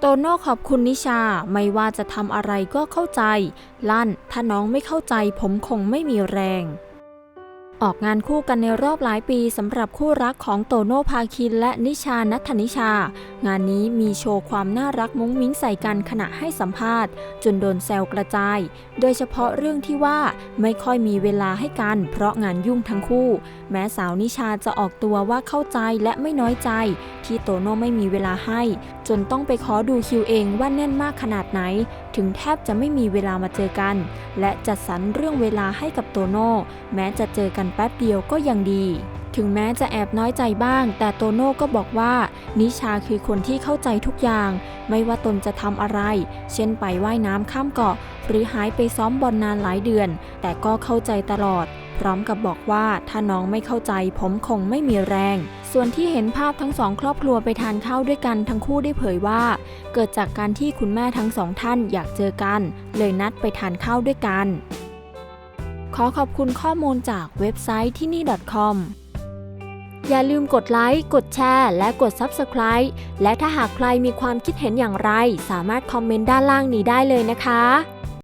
โตโน่ขอบคุณนิชาไม่ว่าจะทำอะไรก็เข้าใจ ลั่นถ้าน้องไม่เข้าใจผมคงไม่มีแรง ออกงานคู่กันในรอบหลายปีสำหรับคู่รักของโตโน่พาคิน และนิชานัทนิชา งานนี้มีโชว์ความน่ารักมุ้งมิ้งใส่กันขณะให้สัมภาษณ์ จนโดนแซวกระจาย โดยเฉพาะเรื่องที่ว่าไม่ค่อยมีเวลาให้กัน เพราะงานยุ่งทั้งคู่ แม้สาวนิชาจะออกตัวว่าเข้าใจและไม่น้อยใจ ที่โตโน่ไม่มีเวลาให้ จนต้องไปขอดูคิวเองว่าแน่นมากขนาดไหน ถึงแทบจะไม่มีเวลามาเจอกัน และจัดสรรเรื่องเวลาให้กับโตโน่แม้จะเจอกันแป๊บเดียวก็ยังดี ถึงแม้จะแอบน้อยใจบ้าง แต่โตโน่ก็บอกว่า นิชาคือคนที่เข้าใจทุกอย่าง ไม่ว่าตนจะทำอะไร เช่นไปว่ายน้ำข้ามเกาะ หรือหายไปซ้อมบอลนานหลายเดือน แต่ก็เข้าใจตลอด พร้อมกับบอกว่าถ้าน้องไม่เข้าใจผมคงไม่มีแรง ส่วนที่เห็นภาพทั้งสองครอบครัวไปทานข้าวด้วยกันทั้งคู่ได้เผยว่า เกิดจากการที่คุณแม่ทั้งสองท่านอยากเจอกัน เลยนัดไปทานข้าวด้วยกัน ขอขอบคุณข้อมูลจากเว็บไซต์ที่นี่ .com อย่าลืมกดไลค์ กดแชร์ และกด Subscribe และถ้าหากใครมีความคิดเห็นอย่างไร สามารถคอมเมนต์ด้านล่างนี้ได้เลยนะคะ